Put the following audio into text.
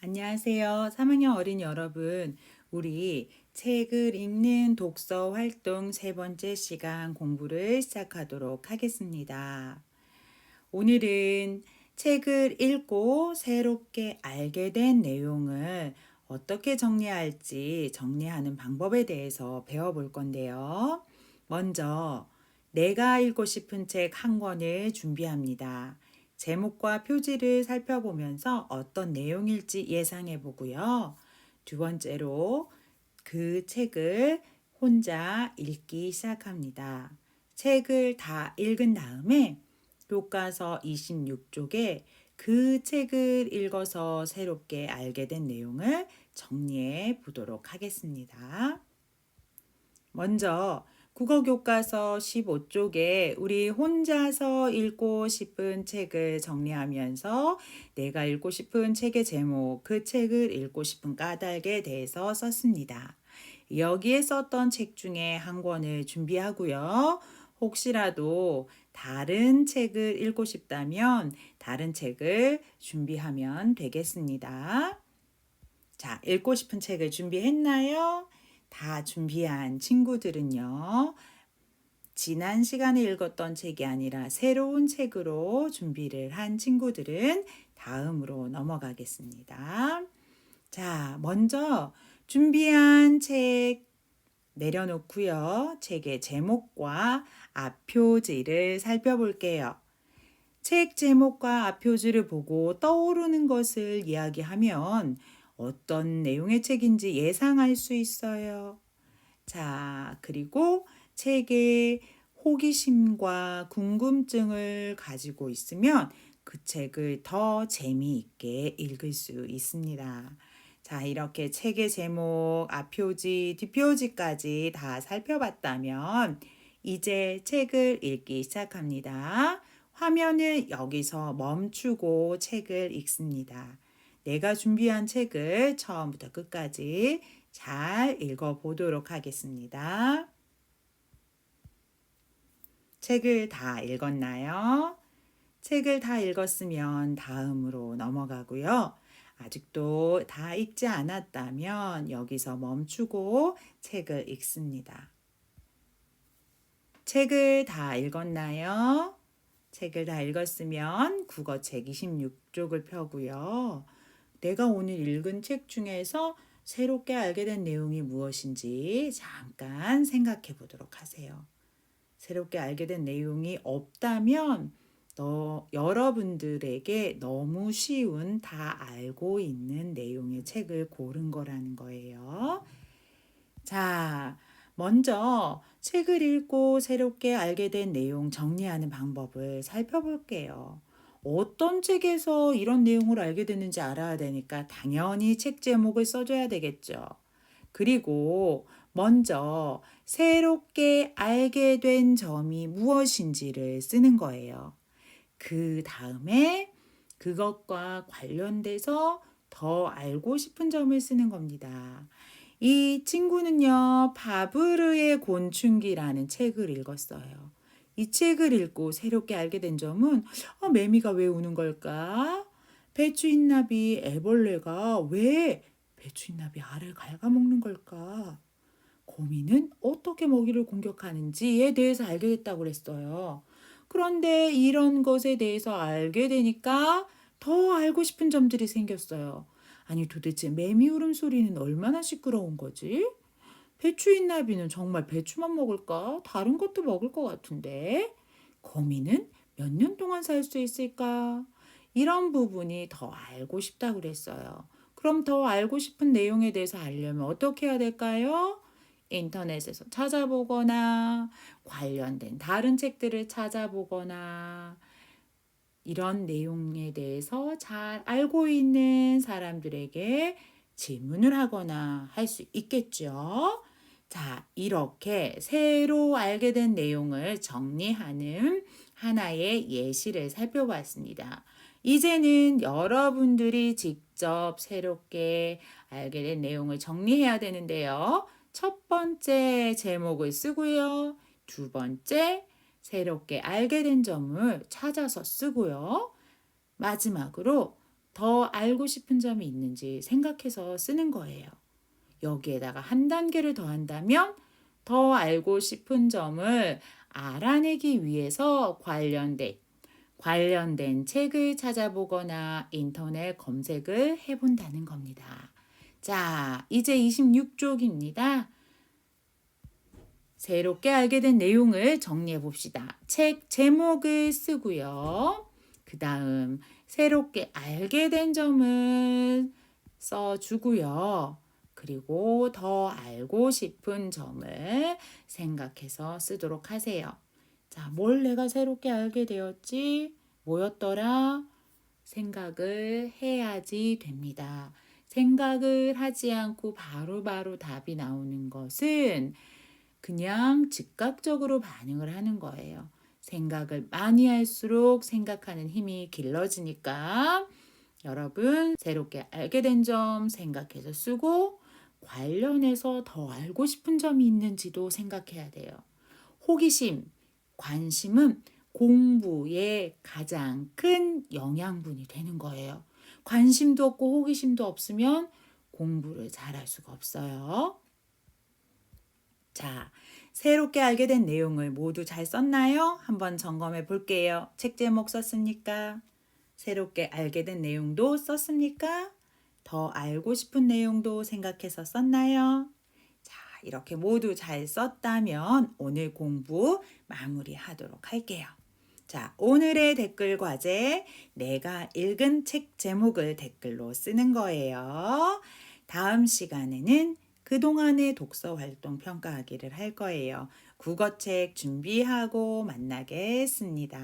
안녕하세요. 3학년 어린이 여러분. 우리 책을 읽는 독서 활동 세 번째 시간 공부를 시작하도록 하겠습니다. 오늘은 책을 읽고 새롭게 알게 된 내용을 어떻게 정리할지 정리하는 방법에 대해서 배워볼 건데요. 먼저 내가 읽고 싶은 책 한 권을 준비합니다. 제목과 표지를 살펴보면서 어떤 내용일지 예상해 보고요. 두 번째로 그 책을 혼자 읽기 시작합니다. 책을 다 읽은 다음에 교과서 26쪽에 그 책을 읽어서 새롭게 알게 된 내용을 정리해 보도록 하겠습니다. 먼저 국어 교과서 15쪽에 우리 혼자서 읽고 싶은 책을 정리하면서 내가 읽고 싶은 책의 제목, 그 책을 읽고 싶은 까닭에 대해서 썼습니다. 여기에 썼던 책 중에 한 권을 준비하고요. 혹시라도 다른 책을 읽고 싶다면 다른 책을 준비하면 되겠습니다. 자, 읽고 싶은 책을 준비했나요? 다 준비한 친구들은요. 지난 시간에 읽었던 책이 아니라 새로운 책으로 준비를 한 친구들은 다음으로 넘어가겠습니다. 자, 먼저 준비한 책 내려놓고요. 책의 제목과 앞표지를 살펴볼게요. 책 제목과 앞표지를 보고 떠오르는 것을 이야기하면 어떤 내용의 책인지 예상할 수 있어요. 자, 그리고 책에 호기심과 궁금증을 가지고 있으면 그 책을 더 재미있게 읽을 수 있습니다. 자, 이렇게 책의 제목, 앞표지, 뒷표지까지 다 살펴봤다면 이제 책을 읽기 시작합니다. 화면을 여기서 멈추고 책을 읽습니다. 내가 준비한 책을 처음부터 끝까지 잘 읽어보도록 하겠습니다. 책을 다 읽었나요? 책을 다 읽었으면 다음으로 넘어가고요. 아직도 다 읽지 않았다면 여기서 멈추고 책을 읽습니다. 책을 다 읽었나요? 책을 다 읽었으면 국어책 26쪽을 펴고요. 내가 오늘 읽은 책 중에서 새롭게 알게 된 내용이 무엇인지 잠깐 생각해 보도록 하세요. 새롭게 알게 된 내용이 없다면 너, 여러분들에게 너무 쉬운 다 알고 있는 내용의 책을 고른 거라는 거예요. 자, 먼저 책을 읽고 새롭게 알게 된 내용 정리하는 방법을 살펴볼게요. 어떤 책에서 이런 내용을 알게 됐는지 알아야 되니까 당연히 책 제목을 써줘야 되겠죠. 그리고 먼저 새롭게 알게 된 점이 무엇인지를 쓰는 거예요. 그 다음에 그것과 관련돼서 더 알고 싶은 점을 쓰는 겁니다. 이 친구는요, 바브르의 곤충기라는 책을 읽었어요. 이 책을 읽고 새롭게 알게 된 점은 어, 매미가 왜 우는 걸까? 배추인나비 애벌레가 왜 배추인나비 알을 갉아먹는 걸까? 고민은 어떻게 먹이를 공격하는지에 대해서 알게 됐다고 그랬어요. 그런데 이런 것에 대해서 알게 되니까 더 알고 싶은 점들이 생겼어요. 아니 도대체 매미 울음소리는 얼마나 시끄러운 거지? 배추 인나비는 정말 배추만 먹을까? 다른 것도 먹을 것 같은데. 거미는 몇 년 동안 살 수 있을까? 이런 부분이 더 알고 싶다 그랬어요. 그럼 더 알고 싶은 내용에 대해서 알려면 어떻게 해야 될까요? 인터넷에서 찾아보거나 관련된 다른 책들을 찾아보거나 이런 내용에 대해서 잘 알고 있는 사람들에게 질문을 하거나 할 수 있겠죠. 자, 이렇게 새로 알게 된 내용을 정리하는 하나의 예시를 살펴봤습니다. 이제는 여러분들이 직접 새롭게 알게 된 내용을 정리해야 되는데요. 첫 번째 제목을 쓰고요. 두 번째, 새롭게 알게 된 점을 찾아서 쓰고요. 마지막으로 더 알고 싶은 점이 있는지 생각해서 쓰는 거예요. 여기에다가 한 단계를 더한다면 더 알고 싶은 점을 알아내기 위해서 관련된 관련된 책을 찾아보거나 인터넷 검색을 해본다는 겁니다. 자, 이제 26쪽입니다. 새롭게 알게 된 내용을 정리해 봅시다. 책 제목을 쓰고요. 그 다음, 새롭게 알게 된 점을 써주고요. 그리고 더 알고 싶은 점을 생각해서 쓰도록 하세요. 자, 뭘 내가 새롭게 알게 되었지? 뭐였더라? 생각을 해야지 됩니다. 생각을 하지 않고 바로바로 바로 답이 나오는 것은 그냥 즉각적으로 반응을 하는 거예요. 생각을 많이 할수록 생각하는 힘이 길러지니까 여러분 새롭게 알게 된 점 생각해서 쓰고 관련해서 더 알고 싶은 점이 있는지도 생각해야 돼요. 호기심, 관심은 공부에 가장 큰 영양분이 되는 거예요. 관심도 없고 호기심도 없으면 공부를 잘할 수가 없어요. 자, 새롭게 알게 된 내용을 모두 잘 썼나요? 한번 점검해 볼게요. 책 제목 썼습니까? 새롭게 알게 된 내용도 썼습니까? 더 알고 싶은 내용도 생각해서 썼나요? 자, 이렇게 모두 잘 썼다면 오늘 공부 마무리하도록 할게요. 자, 오늘의 댓글 과제 내가 읽은 책 제목을 댓글로 쓰는 거예요. 다음 시간에는 그동안의 독서 활동 평가하기를 할 거예요. 국어책 준비하고 만나겠습니다.